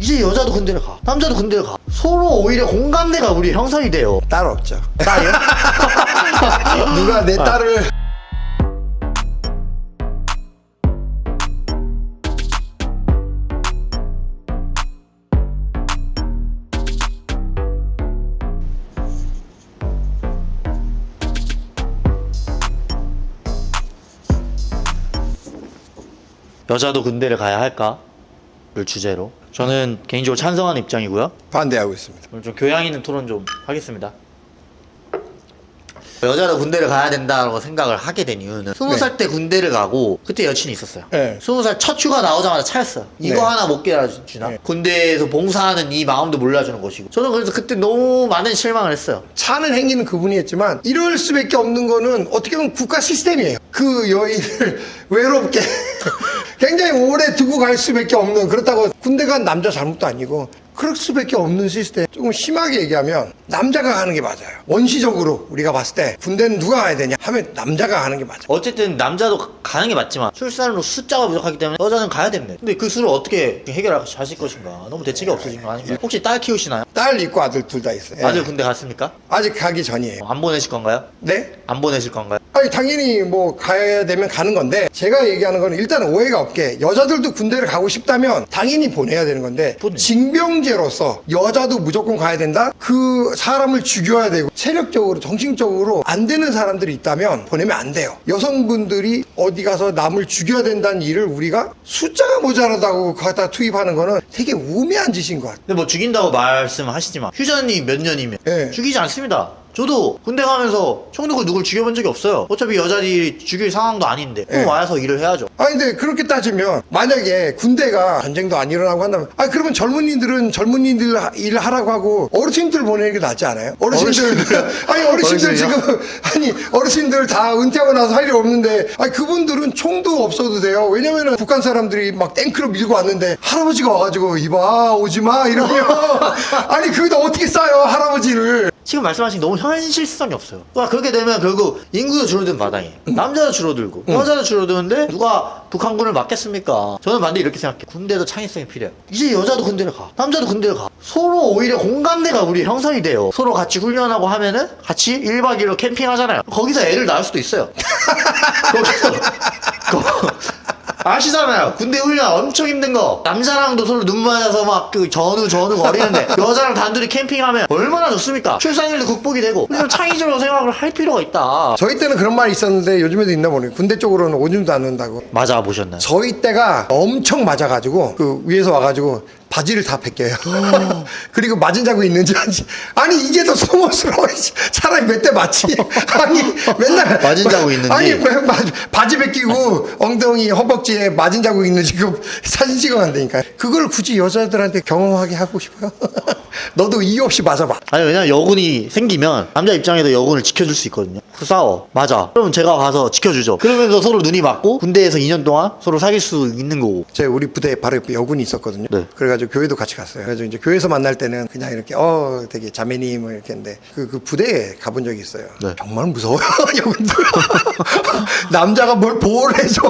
이제 여자도 군대를 가 남자도 군대를 가 서로 오히려 공감대가 우리 형성이 돼요 딸 없죠. 딸이요? 누가 내 딸을 여자도 군대를 가야 할까? 를 주제로 저는 개인적으로 찬성하는 입장이고요 반대하고 있습니다. 오늘 좀 교양 있는 토론 좀 하겠습니다. 여자도 군대를 가야 된다고 생각을 하게 된 이유는 스무 살때 군대를 가고 그때 여친이 있었어요. 네. 스무 살 첫 휴가 나오자마자 차였어요. 이거 네. 하나 못 깨달아주나? 네. 군대에서 봉사하는 이 마음도 몰라주는 것이고. 저는 그래서 그때 너무 많은 실망을 했어요. 차는 행위는 그분이 했지만 이럴 수밖에 없는 거는 어떻게 보면 국가 시스템이에요. 그 여인을 외롭게 굉장히 오래 두고 갈 수밖에 없는 그렇다고 군대 간 남자 잘못도 아니고 그럴 수밖에 없는 시스템. 조금 심하게 얘기하면 남자가 가는 게 맞아요. 원시적으로 우리가 봤을 때 군대는 누가 가야 되냐 하면 남자가 가는 게 맞아. 어쨌든 남자도 가- 가는 게 맞지만 출산으로 숫자가 부족하기 때문에 여자는 가야 됩니다. 근데 그 수를 어떻게 해결하실 것인가? 너무 대책이 없어진 거 아닌가요? 혹시 딸 키우시나요? 딸 있고 아들 둘 다 있어요. 아들 예. 군대 갔습니까? 아직 가기 전이에요. 안 보내실 건가요? 네? 안 보내실 건가요? 아니 당연히 뭐 가야 되면 가는 건데 제가 얘기하는 건 일단 오해가 없게 여자들도 군대를 가고 싶다면 당연히 보내야 되는 건데 보내. 징병제 로서 여자도 무조건 가야 된다 그 사람을 죽여야 되고 체력적으로 정신적으로 안 되는 사람들이 있다면 보내면 안 돼요 여성분들이 어디 가서 남을 죽여야 된다는 일을 우리가 숫자가 모자라다고 갖다 투입하는 거는 되게 우매한 짓인 것 같아요 근데 뭐 죽인다고 말씀하시지만 휴전이 몇 년이면 예. 죽이지 않습니다. 저도 군대 가면서 총독을 누굴 죽여본 적이 없어요. 어차피 여자들이 죽일 상황도 아닌데 예. 와서 일을 해야죠. 아니 근데 그렇게 따지면 만약에 군대가 전쟁도 안 일어나고 한다면 아 그러면 젊은이들은 젊은이들 하- 일 하라고 하고 어르신들 보내는 게 낫지 않아요? 어르신들 아니 어르신들 어르신이요? 지금 아니 어르신들 다 은퇴하고 나서 할 일 없는데 아니 그분들은 총도 없어도 돼요. 왜냐면은 북한 사람들이 막 탱크로 밀고 왔는데 할아버지가 와가지고 이봐 오지 마 이러면 아니 그기다 어떻게 싸요 할아버지를 지금 말씀하신 게 너무 현실성이 없어요. 와 그렇게 되면 결국 인구도 줄어든 마당에 남자도 줄어들고 여자도 줄어드는데 누가 북한군을 맡겠습니까? 저는 반대 이렇게 생각해요. 군대도 창의성이 필요해요. 이제 여자도 군대를 가, 남자도 군대를 가. 서로 오히려 공감대가 우리 형성이 돼요. 서로 같이 훈련하고 하면은 같이 1박 2일로 캠핑하잖아요. 거기서 애를 낳을 수도 있어요. 거기서 거- 아시잖아요. 군대 훈련 엄청 힘든 거. 남자랑도 서로 눈 맞아서 막 그 전후 전후 거리는데 여자랑 단둘이 캠핑하면 얼마나 좋습니까? 출산율도 극복이 되고 그냥 창의적으로 생각을 할 필요가 있다. 저희 때는 그런 말이 있었는데 요즘에도 있나 모르겠어요. 군대 쪽으로는 오줌도 안 넣는다고. 맞아 보셨나요? 저희 때가 엄청 맞아가지고 그 위에서 와가지고 바지를 다 벗겨요. 그리고 맞은 자국 있는지 아닌지 아니 이게 더 소모스러워. 차라리 몇 대 맞지. 아니 맨날 맞은 자국 있는지. 아니 왜 바- 바지 벗기고 엉덩이 허벅지에 맞은 자국 있는지 그 사진 찍어 간다니까. 그걸 굳이 여자들한테 경험하게 하고 싶어요. 너도 이유 없이 맞아봐. 아니 왜냐면 여군이 생기면 남자 입장에서 여군을 지켜줄 수 있거든요. 그 싸워. 맞아. 그럼 제가 가서 지켜주죠. 그러면서 서로 눈이 맞고 군대에서 2년 동안 서로 사귈 수 있는 거고. 제 우리 부대에 바로 옆에 여군이 있었거든요. 네. 그래가 지고 교회도 같이 갔어요. 그래서 이제 교회에서 만날 때는 그냥 이렇게 어 되게 자매님 뭐 이렇게 했는데 그, 그 부대에 가본 적이 있어요. 네. 정말 무서워요 여군들. 남자가 뭘 보호를 해줘.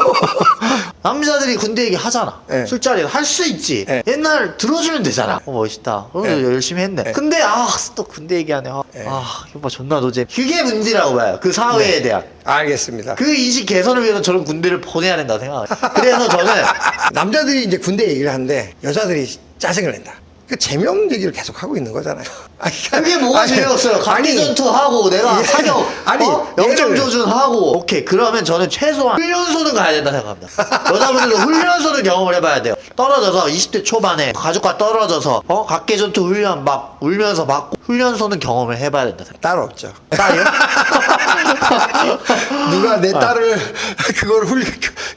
남자들이 군대 얘기 하잖아. 네. 술자리에서 할 수 있지. 네. 옛날 들어주면 되잖아. 어, 멋있다. 오늘 네. 열심히 했네. 네. 근데 아 또 군대 얘기하네. 아, 네. 아 오빠 존나 노잼. 그게 문제라고 봐요. 그 사회에 대한. 알겠습니다. 그 인식 개선을 위해서 저는 군대를 보내야 된다고 생각해요. 그래서 저는 남자들이 이제 군대 얘기를 하는데 여자들이 짜증을 낸다. 그 제명 얘기를 계속 하고 있는 거잖아요. 아니, 그게 뭐가 아니, 재미없어요. 아니, 전투하고 내가 예. 사격, 아니, 어? 영점 조준하고 오케이 그러면 저는 최소한 훈련소는 가야 된다 생각합니다. 여자분들도 훈련소는 경험을 해봐야 돼요. 떨어져서 20대 초반에 가족과 떨어져서 어 각계 전투 훈련 막 울면서 받고 훈련소는 경험을 해봐야 된다 생각. 딸 없죠. 딸이요? 누가 내 딸을 그걸 훌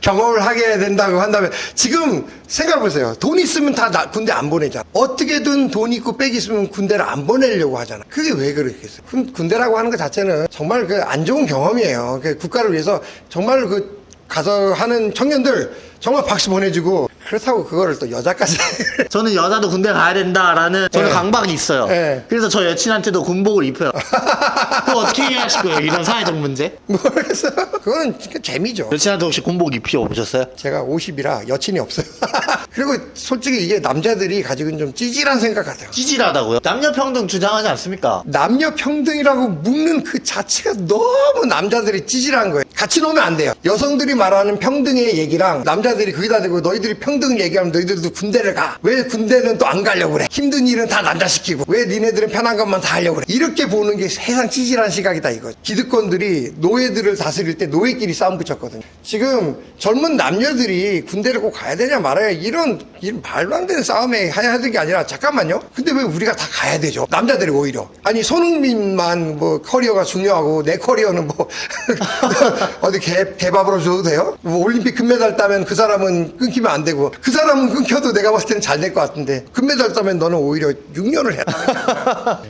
경험을 하게 된다고 한다면 지금 생각해 보세요. 돈 있으면 다 나- 군대 안 보내잖아. 어떻게 든 돈 있고 빽 있으면 군대를 안 보내려고 하잖아. 그게 왜 그렇겠어요? 군- 군대라고 하는 것 자체는 정말 그 안 좋은 경험이에요. 그 국가를 위해서 정말 그 가서 하는 청년들 정말 박수 보내주고 그렇다고 그거를 또 여자까지 저는 여자도 군대 가야 된다라는 저는 네. 강박이 있어요. 네. 그래서 저 여친한테도 군복을 입혀요. 그거 어떻게 해결하실 거예요? 이런 사회적 문제? 모르겠어. 그거는 진짜 재미죠. 여친한테 혹시 군복 입혀 보셨어요? 제가 50이라 여친이 없어요. 그리고 솔직히 이게 남자들이 가지고 있는 좀 찌질한 생각 같아요. 찌질하다고요? 남녀 평등 주장하지 않습니까? 남녀 평등이라고 묻는 그 자체가 너무 남자들이 찌질한 거예요. 같이 놓으면 안 돼요. 여성들이 말하는 평등의 얘기랑 남자들이 거기다 대고 너희들이 평등을 얘기하면 너희들도 군대를 가. 왜 군대는 또 안 가려고 그래? 힘든 일은 다 남자 시키고 왜 니네들은 편한 것만 다 하려고 그래? 이렇게 보는 게 세상 찌질한 시각이다 이거. 기득권들이 노예들을 다스릴 때 노예끼리 싸움 붙였거든요. 지금 젊은 남녀들이 군대를 꼭 가야 되냐 말아야 이런, 이런 말도 안 되는 싸움에 해야 하는 게 아니라 잠깐만요. 근데 왜 우리가 다 가야 되죠? 남자들이 오히려. 아니 손흥민만 뭐 커리어가 중요하고 내 커리어는 뭐 어디 개, 개밥으로 줘도 돼요? 뭐 올림픽 금메달 따면 그 사람은 끊기면 안 되고 그 사람은 끊겨도 내가 봤을 때는 잘 될 것 같은데 금메달 따면 너는 오히려 6년을 해야 돼.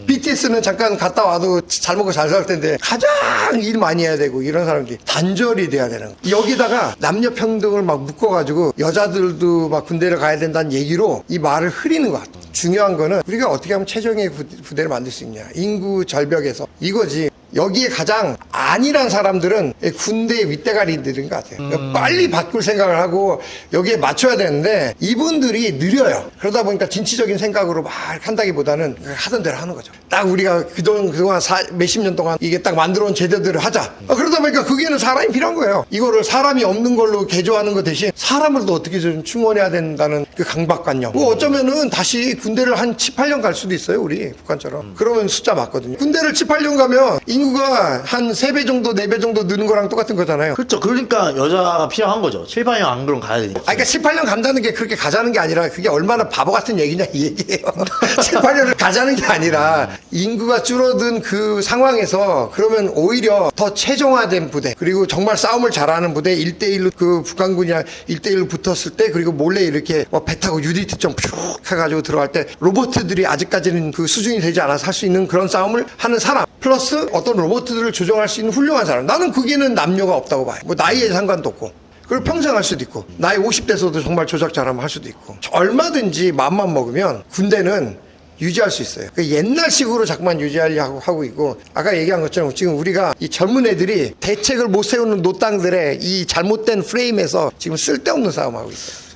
BTS는 잠깐 갔다 와도 잘 먹고 잘 살 텐데 가장 일 많이 해야 되고 이런 사람들이 단절이 돼야 되는 거. 여기다가 남녀 평등을 막 묶어가지고 여자들도 막 군대 를 가야 된다는 얘기로 이 말을 흐리는 것 같아. 중요한 거는 우리가 어떻게 하면 최종의 부- 부대를 만들 수 있냐. 인구 절벽에서 이거지. 여기에 가장 안일한 사람들은 이 군대의 윗대가리들인 것 같아요. 그러니까 빨리 바꿀 생각을 하고 여기에 맞춰야 되는데 이분들이 느려요. 그러다 보니까 진취적인 생각으로 막 한다기보다는 하던 대로 하는 거죠. 딱 우리가 그동안, 그동안 사- 몇십 년 동안 이게 딱 만들어 온 제도들을 하자. 아, 그러다 보니까 그게는 사람이 필요한 거예요. 이거를 사람이 없는 걸로 개조하는 것 대신 사람을 또 어떻게 좀 충원해야 된다는 그 강박관념. 뭐 어쩌면은 다시 군대를 한 7, 8년 갈 수도 있어요. 우리 북한처럼. 그러면 숫자 맞거든요. 군대를 7, 8년 가면 인구가 한 3배 정도, 4배 정도 느는 거랑 똑같은 거잖아요. 그렇죠. 그러니까 여자가 필요한 거죠. 7반영 안 그럼 가야 되니까. 아, 그러니까 7, 8년 간다는 게 그렇게 가자는 게 아니라 그게 얼마나 바보 같은 얘기냐 이 얘기예요. 7, 8년을 가자는 게 아니라 인구가 줄어든 그 상황에서 그러면 오히려 더 최종화된 부대 그리고 정말 싸움을 잘하는 부대 1대1로 그 북한군이랑 1대1로 붙었을 때 그리고 몰래 이렇게 뭐배 타고 유디트점 쭉 해가지고 들어갈 때 로봇들이 아직까지는 그 수준이 되지 않아서 할 수 있는 그런 싸움을 하는 사람 플러스 어떤 로봇들을 조종할 수 있는 훌륭한 사람 나는 그게는 남녀가 없다고 봐요. 뭐 나이에 상관도 없고 그리고 평생 할 수도 있고 나이 50대에서도 정말 조작 잘하면 할 수도 있고 얼마든지 마음만 먹으면 군대는 유지할 수 있어요. 그 옛날식으로 자꾸만 유지하려고 하고 있고 아까 얘기한 것처럼 지금 우리가 이 젊은 애들이 대책을 못 세우는 노땅들의 이 잘못된 프레임에서 지금 쓸데없는 싸움하고 있어요.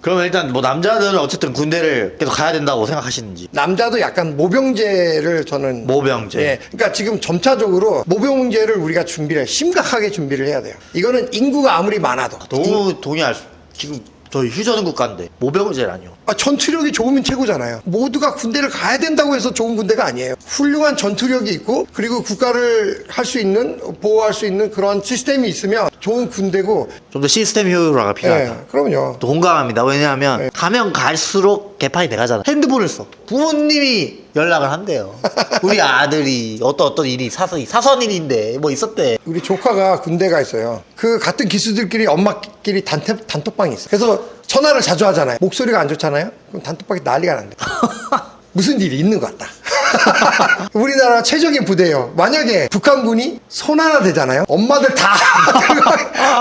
그러면 일단 뭐 남자들은 어쨌든 군대를 계속 가야 된다고 생각하시는지. 남자도 약간 모병제를 저는 모병제. 예. 그러니까 지금 점차적으로 모병제를 우리가 준비를 해. 심각하게 준비를 해야 돼요. 이거는 인구가 아무리 많아도 너무 동의할 수. 지금 저희 휴전 국가인데 모병제라뇨. 아, 전투력이 좋으면 최고잖아요. 모두가 군대를 가야 된다고 해서 좋은 군대가 아니에요. 훌륭한 전투력이 있고 그리고 국가를 할 수 있는 보호할 수 있는 그런 시스템이 있으면 좋은 군대고 좀 더 시스템 효율화가 필요하다. 예, 그럼요. 또 공감합니다. 왜냐하면 가면 갈수록 개판이 돼가잖아. 핸드폰을 써. 부모님이 연락을 한대요. 우리 아들이 어떤 어떤 일이 사선 사선 일인데 뭐 있었대. 우리 조카가 군대가 있어요. 그 같은 기수들끼리 엄마끼리 단테, 단톡방이 있어요. 그래서 전화를 자주 하잖아요. 목소리가 안 좋잖아요. 그럼 단톡방이 난리가 난대. 무슨 일이 있는 것 같다. 우리나라 최적의 부대예요. 만약에 북한군이 손 하나 되잖아요. 엄마들 다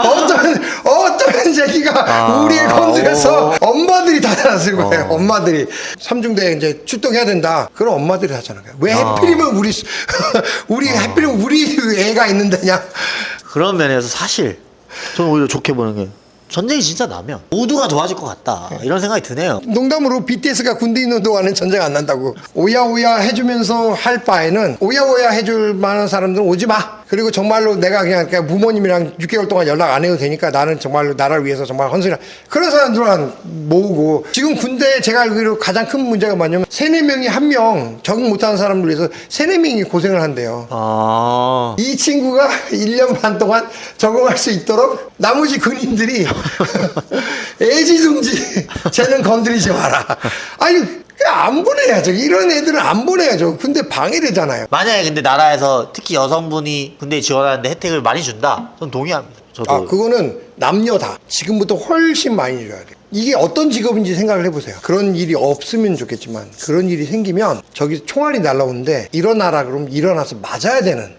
어떤 어떤 새끼가 아, 우리의 건드려서 오. 엄마들이 다 나설 거예요. 어. 엄마들이 삼중대 이제 출동해야 된다. 그럼 엄마들이 하잖아요. 왜 아. 해필이면 우리 우리 해필이면 우리 애가 있는 데냐? 그런 면에서 사실 저는 오히려 좋게 보는 게 전쟁이 진짜 나면 모두가 도와줄 것 같다 이런 생각이 드네요. 농담으로 BTS가 군대 있는 동안은 전쟁 안 난다고 오야오야 해주면서 할 바에는 오야오야 해줄 만한 사람들은 오지 마. 그리고 정말로 내가 그냥, 그냥 부모님이랑 6개월 동안 연락 안 해도 되니까 나는 정말로 나라를 위해서 정말 헌신을 그런 사람들만 모으고 지금 군대 제가 알기로 가장 큰 문제가 뭐냐면 세네 명이 한 명 적응 못하는 사람들 위해서 세네 명이 고생을 한대요. 아 이 친구가 1년 반 동안 적응할 수 있도록 나머지 군인들이 애지중지 쟤는 건드리지 마라. 아니 안 보내야죠. 이런 애들은 안 보내야죠. 근데 방해되잖아요. 만약에 근데 나라에서 특히 여성분이 군대에 지원하는데 혜택을 많이 준다. 전 동의합니다. 저도 아 그거는 남녀 다. 지금부터 훨씬 많이 줘야 돼요. 이게 어떤 직업인지 생각을 해보세요. 그런 일이 없으면 좋겠지만 그런 일이 생기면 저기 총알이 날라오는데 일어나라 그러면 일어나서 맞아야 되는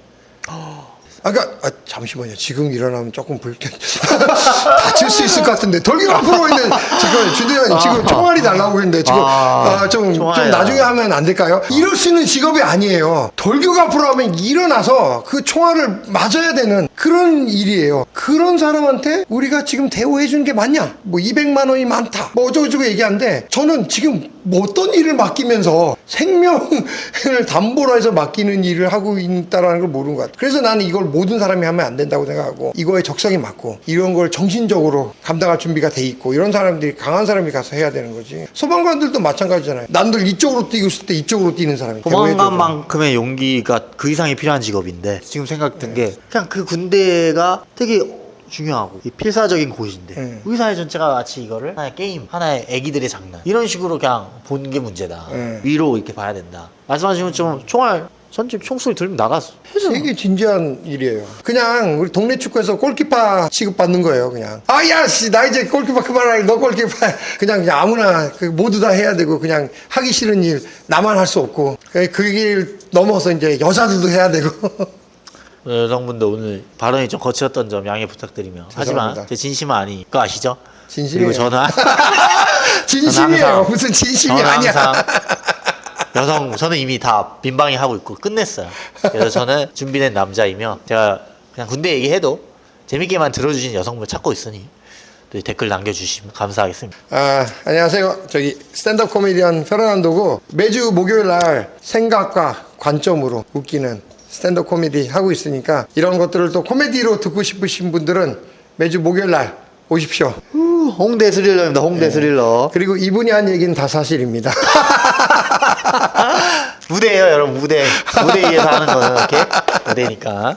아까 아, 잠시만요. 지금 일어나면 조금 불쾌 다칠 수 있을 것 같은데 돌격 앞으로 있는 지금 주대원 지금 총알이 날라오고 있는데 지금 아, 아, 좀, 좀. 나중에 하면 안 될까요? 이럴 수 있는 직업이 아니에요. 돌격 앞으로 하면 일어나서 그 총알을 맞아야 되는 그런 일이에요. 그런 사람한테 우리가 지금 대우해 주는 게 맞냐? 뭐 200만 원이 많다. 뭐 어쩌고저쩌고 얘기하는데 저는 지금 뭐 어떤 일을 맡기면서 생명을 담보로 해서 맡기는 일을 하고 있다라는 걸 모르는 것 같아요. 그래서 나는 이걸 모든 사람이 하면 안 된다고 생각하고 이거에 적성이 맞고 이런 걸 정신적으로 감당할 준비가 돼 있고 이런 사람들이 강한 사람이 가서 해야 되는 거지. 소방관들도 마찬가지잖아요. 남들 이쪽으로 뛰고 있을 때 이쪽으로 뛰는 사람이. 도망간만큼의 용기가 그 이상이 필요한 직업인데 지금 생각든 게 그냥 그 군대가 되게 중요하고 이 필사적인 곳인데 음. 우리 사회 전체가 마치 이거를 하나의 게임, 하나의 애기들의 장난 이런 식으로 그냥 보는 게 문제다. 음. 위로 이렇게 봐야 된다. 말씀하신 것처럼 총알 선집 총소리 들으면 나가서 해줘. 되게 진지한 일이에요. 그냥 우리 동네 축구에서 골키퍼 취급받는 거예요. 그냥 아 야 씨 나 이제 골키퍼 그만하래 너 골키퍼 그냥, 그냥 아무나 그 모두 다 해야 되고 그냥 하기 싫은 일 나만 할 수 없고 그길 넘어서 이제 여자들도 해야 되고 여성분들 오늘 발언이 좀 거칠었던 점 양해 부탁드리며 하지만 죄송합니다. 제 진심은 아니 그거 아시죠? 진심이에요. 그리고 저는 진심이에요. 저는 무슨 진심이 아니야. 여성 저는 이미 다 민방위 하고 있고 끝냈어요. 그래서 저는 준비된 남자이며 제가 그냥 군대 얘기해도 재밌게만 들어주신 여성분 찾고 있으니 또 댓글 남겨주시면 감사하겠습니다. 아, 안녕하세요. 저기 스탠드업 코미디언 페르난도고 매주 목요일 날 생각과 관점으로 웃기는 스탠드업 코미디 하고 있으니까 이런 것들을 또 코미디로 듣고 싶으신 분들은 매주 목요일 날 오십시오. 후, 홍대 스릴러입니다. 홍대 네. 스릴러 그리고 이분이 한 얘기는 다 사실입니다. 무대예요, 여러분 무대. 무대 위에서 하는 거는 이렇게. 무대니까